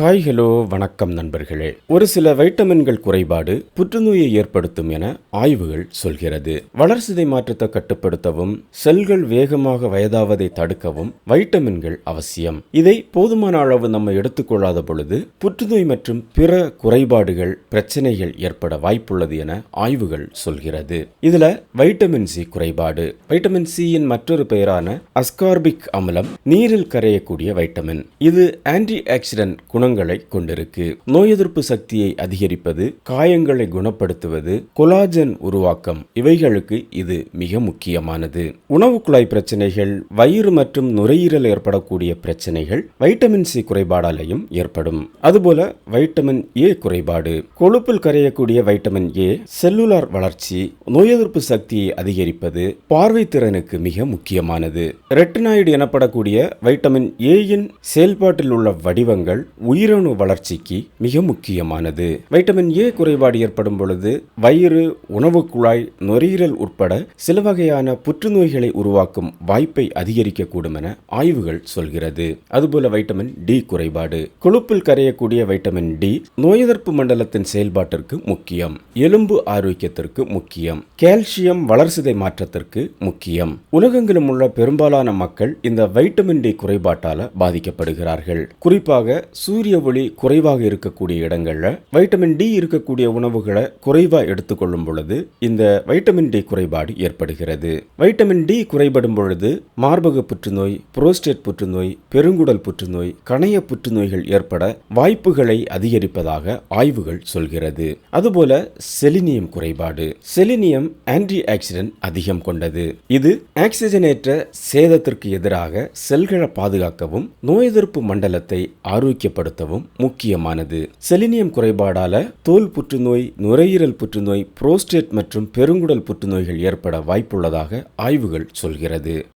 Hi hello வணக்கம் நண்பர்களே. ஒரு சில வைட்டமின்கள் குறைபாடு புற்றுநோயை ஏற்படுத்தும் என ஆய்வுகள் சொல்கிறது. வளர்சிதை மாற்றத்தை கட்டுப்படுத்தவும் செல்கள் வேகமாக வயதாவதை தடுக்கவும் வைட்டமின்கள் அவசியம். இதை போதுமான அளவு நம்ம எடுத்துக்கொள்ளாத பொழுது புற்றுநோய் மற்றும் பிற குறைபாடுகள் பிரச்சனைகள் ஏற்பட வாய்ப்புள்ளது என ஆய்வுகள் சொல்கிறது. இதுல வைட்டமின் சி குறைபாடு. வைட்டமின் சியின் மற்றொரு பெயரான அஸ்கார்பிக் அமிலம் நீரில் கரையக்கூடிய வைட்டமின். இது ஆன்டி ஆக்சிடென்ட் குணங்கள் கொண்டிருக்கு. நோய் எதிர்ப்பு சக்தியை அதிகரிப்பது காயங்களை குணப்படுத்துவது கொலாஜன் உருவாக்கம் இவைகளுக்கு இது மிக முக்கியமானது. உணவு குழாய் பிரச்சனைகள் வயிறு மற்றும் நுரையீரல் ஏற்படக்கூடிய பிரச்சனைகள் வைட்டமின் சி குறைபாடாலையும் ஏற்படும். அதுபோல வைட்டமின் ஏ குறைபாடு. கொழுப்பில் கரையக்கூடிய வைட்டமின் ஏ செல்லுலார் வளர்ச்சி நோய் எதிர்ப்பு சக்தியை அதிகரிப்பது பார்வை திறனுக்கு மிக முக்கியமானது. ரெட்டினாய்டு எனப்படக்கூடிய வைட்டமின் ஏயின் செயல்பாட்டில் உள்ள வடிவங்கள் உயிர் உயிரணு வளர்ச்சிக்கு மிக முக்கியமானது. வைட்டமின் ஏ குறைபாடு ஏற்படும் பொழுது வயிறு உணவு குழாய் நுரையீரல் உட்பட சில வகையான புற்றுநோய்களை உருவாக்கும் வாய்ப்பை அதிகரிக்கக்கூடும் என ஆய்வுகள் சொல்கிறது. அதுபோல வைட்டமின் டி குறைபாடு. கொழுப்பில் கரையக்கூடிய வைட்டமின் டி நோய் எதிர்ப்பு மண்டலத்தின் செயல்பாட்டிற்கு முக்கியம். எலும்பு ஆரோக்கியத்திற்கு முக்கியம். கால்சியம் வளர்சிதை மாற்றத்திற்கு முக்கியம். உலகெங்கிலும் உள்ள பெரும்பாலான மக்கள் இந்த வைட்டமின் டி குறைபாட்டால பாதிக்கப்படுகிறார்கள். குறிப்பாக சூரிய ஒளி குறைவாக இருக்கக்கூடிய இடங்களில் வைட்டமின் டி இருக்கக்கூடிய உணவுகளை குறைவா எடுத்துக்கொள்ளும் பொழுது இந்த வைட்டமின் டி குறைபாடு ஏற்படுகிறது. வைட்டமின் டி குறைபடும் பொழுது மார்பக புற்றுநோய் புரோஸ்டேட் புற்றுநோய் பெருங்குடல் புற்றுநோய் கணைய புற்றுநோய்கள் ஏற்பட வாய்ப்புகளை அதிகரிப்பதாக ஆய்வுகள் சொல்கிறது. அதுபோல செலினியம் குறைபாடு. செலினியம் ஆன்டி ஆக்சிடென்ட் அதிகம் கொண்டது. இது ஆக்சிஜனேற்ற சேதத்திற்கு எதிராக செல்களை பாதுகாக்கவும் நோய் எதிர்ப்பு மண்டலத்தை பயன்படுத்தவும் முக்கியமானது. செலினியம் குறைபாடால தோல் புற்றுநோய் நுரையீரல் புற்றுநோய் புரோஸ்டேட் மற்றும் பெருங்குடல் புற்றுநோய்கள் ஏற்பட வாய்ப்புள்ளதாக ஆய்வுகள் சொல்கிறது.